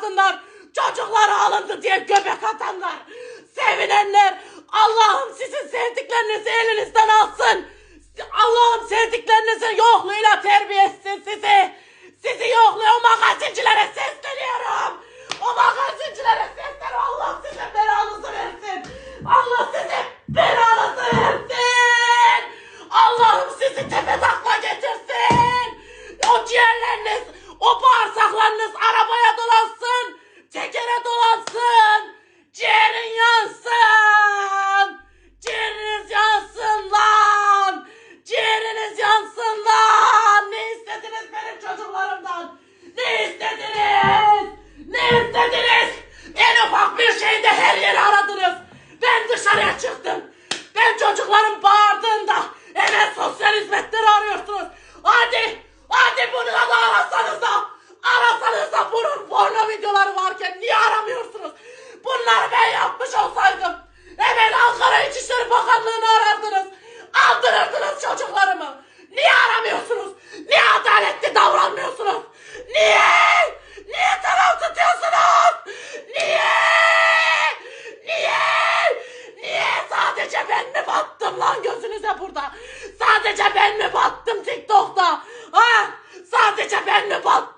kadınlar, çocuklar alındı diye göbek atanlar, sevinenler, Allah'ım sizin sevdiklerinizi elinizden alsın. Allah'ım sevdiklerinizi yokluğuyla terbiye etsin sizi. Sizi yokluyor o magazincilere sesleniyorum. O magazincilere sesleniyorum. Allah sizin belanızı versin. Allah sizin belanızı versin. Allah'ım sizi tepe takla getirsin. O ciğerleriniz, o bağırsaklarınız arabaya dolansın. Çekere dolansın. bunlar varken niye aramıyorsunuz? Bunları ben yapmış olsaydım hemen Ankara İçişleri Bakanlığı'nı arardınız. Aldırırdınız çocuklarımı. Niye aramıyorsunuz? Niye adaletli davranmıyorsunuz? Niye? Niye taraf tutuyorsunuz? Niye? Niye? Niye sadece ben mi battım lan gözünüze burada? Sadece ben mi battım TikTok'ta? Ha? Sadece ben mi battım?